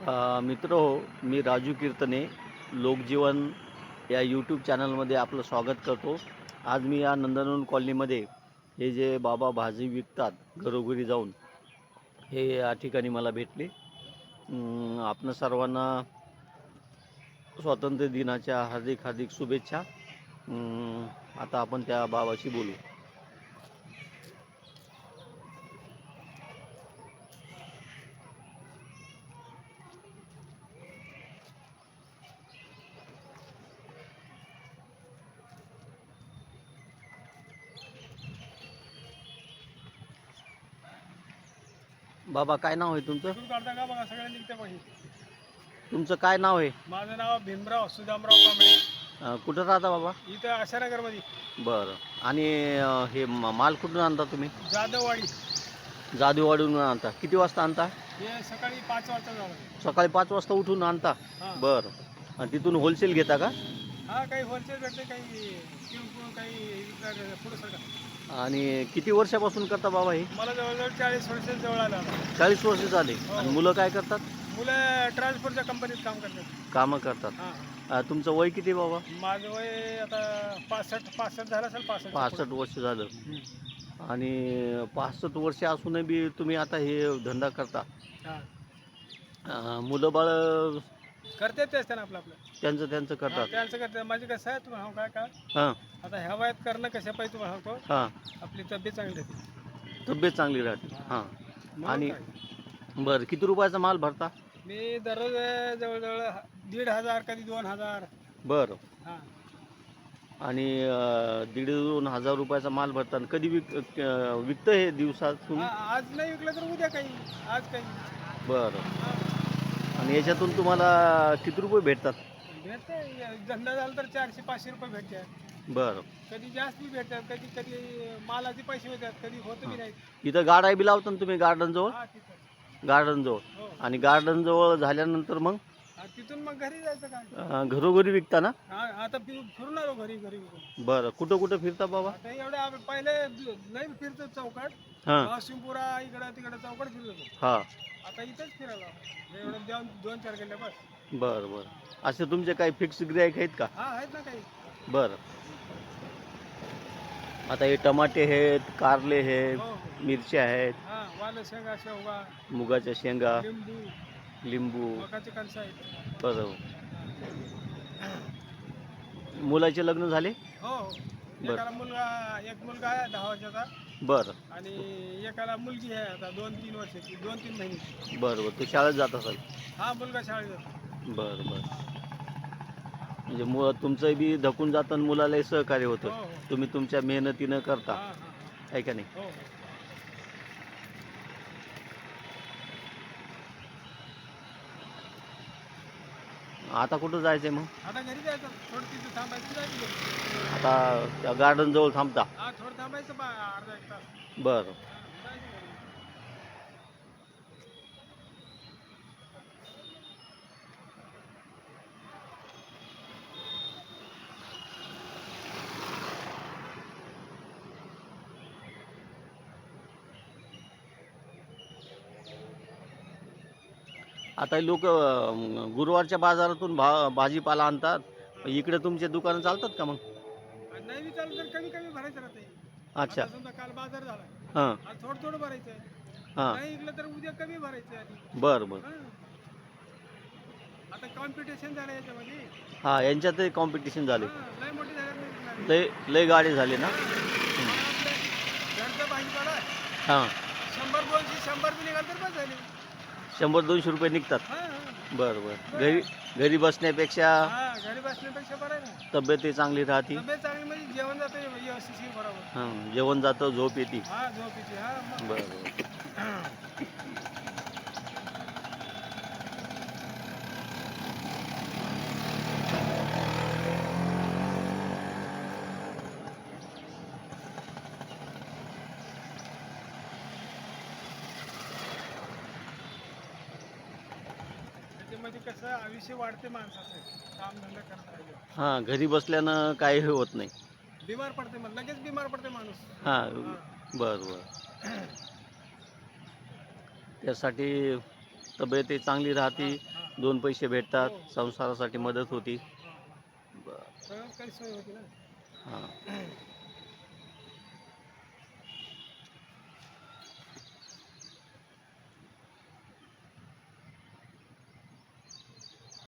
मित्र हो मी राजू कीर्तने लोकजीवन या यूट्यूब चॅनलमध्ये आपलं स्वागत करतो. आज मी या नंदनवन कॉलनीमध्ये हे जे बाबा भाजी विकतात घरोघरी जाऊन हे या ठिकाणी मला भेटले. आपण सर्वांना स्वातंत्र्य दिनाच्या हार्दिक हार्दिक शुभेच्छा. आता आपण त्या बाबाशी बोलू. बाबा काय नाव आहे तुमचं? काढता का बघा पाहिजे तुमचं काय नाव आहे? माझं नाव भीमराव सुदामराव कांबळे. अं, कुठं राहता बाबा? इथं आशानगरमध्ये. बरं. आणि अं, हे म- माल कुठून आणता तुम्ही? जाधववाडी. जादूवाडीहून आणता. किती वाजता आणता? हे सकाळी पाच वाजता झालं सकाळी पाच वाजता उठून आणता? हा. बरं. आणि तिथून होलसेल घेता का? हा काही होलसेल भेटते काही किरकोळ काही पुढं सगळं आणि किती वर्षापासून करता बाबा हे? मला जवळजवळ चाळीस वर्ष जवळ आलं. चाळीस वर्ष झाले. आणि मुलं काय करतात? मुलं ट्रान्सपोर्टच्या कंपनीत काम करतात. कामं करतात. हा. अं, तुमचं वय किती बाबा? माझं वय आता पासष्ट पासष्ट झालं असेल पासष्ट. पासष्ट वर्ष झालं. आणि पासष्ट वर्ष असूनही बी तुम्ही आता हे धंदा करता. हा. अं, मुलं बाळ करते तेच त्यांना आपलं आपलं. त्यांचं त्यांचं हा, करतात. त्यांचं करते माझी कसं आहे तुम्हाला सांगू काय का? हां. आता ह्या वयात करणं कशा पाहिजे तुम्हाला सांगतो? हां. आपली तब्येत चांगली राहते. तब्येत चांगली राहते. हां. म्हणून आणि- काय? बरं किती रुपयाचा माल भरता? मी दररोज अं, जवळजवळ दीड हजार कधी दोन हजार. बरं. हा. आणि अं, दीड दोन हजार रुपयाचा माल भरता आणि कधी विक अं, विकतं हे दिवसातून? हा, आज नाही विकलं तर उद्या काही. आज काही. बरं. हा. आणि याच्यातून तुम्हाला किती रुपये भेटतात? भेटते. धंदा झाला तर चारशे पाचशे रुपये भेटतात. बरं. कधी जास्त बी भेटतात कधी कधी मालाचे पैसे होतात कधी होत बी नाही इथं गाडा बी लावता ना तुम्ही गार्डनजवळ हा तिथं. गार्डनजवळ हो. आणि गार्डनजवळ झाल्यानंतर मग? हा, तिथून मग घरी जायचं काय अं, घरोघरी विकता ना? हा आता फिर- फिरून आलो घरी घरी विकून. बरं. कुठं कुठं फिरता बाबा? आता एवढे आपण पहिले लई फिरतो चौकाट. हां. वाशिमपुरा इकडं तिकडं चौकाट फिरत हां. आता इथंच फिरायला. एवढं दोन दोन चार गेले बस. बरं बरं. असे तुमचे काही फिक्स गिरायक आहेत का? हा आहेत ना काही. बरं. आता हे टमाटे आहेत कारले आहेत हो हो. मिरच्या आहेत. हा वाल शेंगा शेवगा मुगाच्या शेंगा लिंबू लिंबू. मकाचे कणसं आहेत. बरं मुलाचे लग्न झाले? हो हो. एकाला मुलगा एक मुलगा आहे दहा वर्षाचा बरं. आणि एकाला मुलगी आहे आता दोन तीन वर्षाची दोन तीन महिने. बरं बरं. तू शाळेत जात असाल? हा मुलगा शाळेत जातो. बरं बरं. म्हणजे मु तुमचं बी धकून जातं आणि मुलालाही सहकार्य हो होतं हो. तुम्ही तुमच्या मेहनतीनं करता. हा हा. आहे का नाही? हो हो. आता कुठं जायचंय मग? आता घरी जायचं. थोडं तिथं थांबायचं जायचं घरी. आता त्या गार्डन जवळ थांबता. हा थोडं थांबायचं बा अर्धा एक तास. बरं जायचं घरी. आता लोक गुरुवारच्या बाजारातून भा भाजीपाला आणतात. इकडे तुमचे दुकानं चालतात का मग? नाही तर कमी कमी भरायचं राहते. अच्छा. समजा काल बाजार झाला. हां. आज थोडं थोडं भरायचं आहे. हां. नाही इकलं तर उद्या कमी भरायचं आहे आधी. बरं बरं. हा. आता कॉम्पिटिशन झालं याच्यामध्ये. हां यांच्यातही कॉम्पिटिशन झाले. लय मोठी झाली लय लय गाडी झाली ना? घरचा भाजीपाला हां. शंभर दोनशे शंभर बी निघाल तर बस झाले. शंभर दोनशे रुपये निघतात. हा, हा. बरं बरं. घरी घरी बसण्यापेक्षा घरी बसण्यापेक्षा बरं आहे ना. तब्येतही चांगली राहते? तब्येत चांगली म्हणजे जेवण जातं व्यवस्थित बरोबर. हां जेवण जातं झोप येते. हा हा मग. बरं बरं. कसं आयुष्य वाढते माणसाचं? काम धंदा करत राहिले. हां घरी बसल्यानं काही होत नाही. बिमार पडते मग लगेच बिमार पडते माणूस. हां हा. बरं बरं. त्यासाठी तब्येतही चांगली राहते हां, दोन पैसे भेटतात हो. संसारासाठी मदत होती. हां. बरं सगळं काही सोय होती ना? हां.